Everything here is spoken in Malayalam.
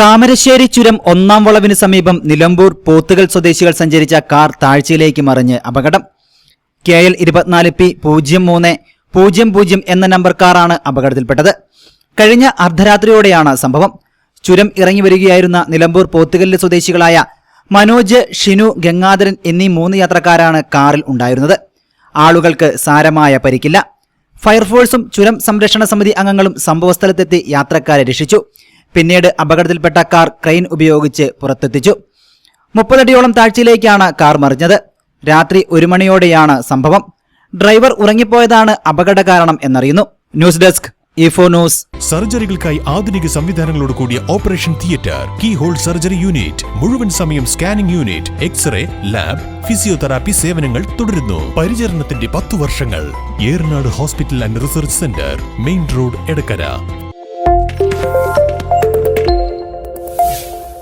താമരശ്ശേരി ചുരം ഒന്നാം വളവിന് സമീപം നിലമ്പൂർ പോത്തുകൽ സ്വദേശികൾ സഞ്ചരിച്ച കാർ താഴ്ചയിലേക്ക് മറിഞ്ഞ് അപകടം. കെ എൽ ഇരുപത്തിനാല് പി പൂജ്യം മൂന്ന് പൂജ്യം പൂജ്യം എന്ന നമ്പർ കാറാണ് അപകടത്തിൽപ്പെട്ടത്. കഴിഞ്ഞ അർദ്ധരാത്രിയോടെയാണ് സംഭവം. ചുരം ഇറങ്ങി വരികയായിരുന്ന നിലമ്പൂർ പോത്തുകല്ല് സ്വദേശികളായ മനോജ് ഷിനു ഗംഗാധരൻ എന്നീ മൂന്ന് യാത്രക്കാരാണ് കാറിൽ ഉണ്ടായിരുന്നത്. ആളുകൾക്ക് സാരമായ പരിക്കില്ല. ഫയർഫോഴ്സും ചുരം സംരക്ഷണ സമിതി അംഗങ്ങളും സംഭവസ്ഥലത്തെത്തി യാത്രക്കാരെ രക്ഷിച്ചു. പിന്നീട് അപകടത്തിൽപ്പെട്ട കാർ ക്രെയിൻ ഉപയോഗിച്ച് പുറത്തെത്തിച്ചു. മുപ്പതടിയോളം താഴ്ചയിലേക്കാണ് കാർ മറിഞ്ഞത്. രാത്രി ഒരു മണിയോടെയാണ് സംഭവം. ഡ്രൈവർ ഉറങ്ങിപ്പോയതാണ് അപകട കാരണം എന്നറിയുന്നു. News desk E four news. സർജറികൾക്കായി ആധുനിക സംവിധാനങ്ങളോട് കൂടിയ operation theatre keyhole surgery unit മുഴുവൻ സമയം scanning unit X ray lab physiotherapy സേവനങ്ങൾ തുടരുന്നു. പരിചരണത്തിന്റെ പത്തു വർഷങ്ങൾ. Eranad hospital and research centre main road Edakkara.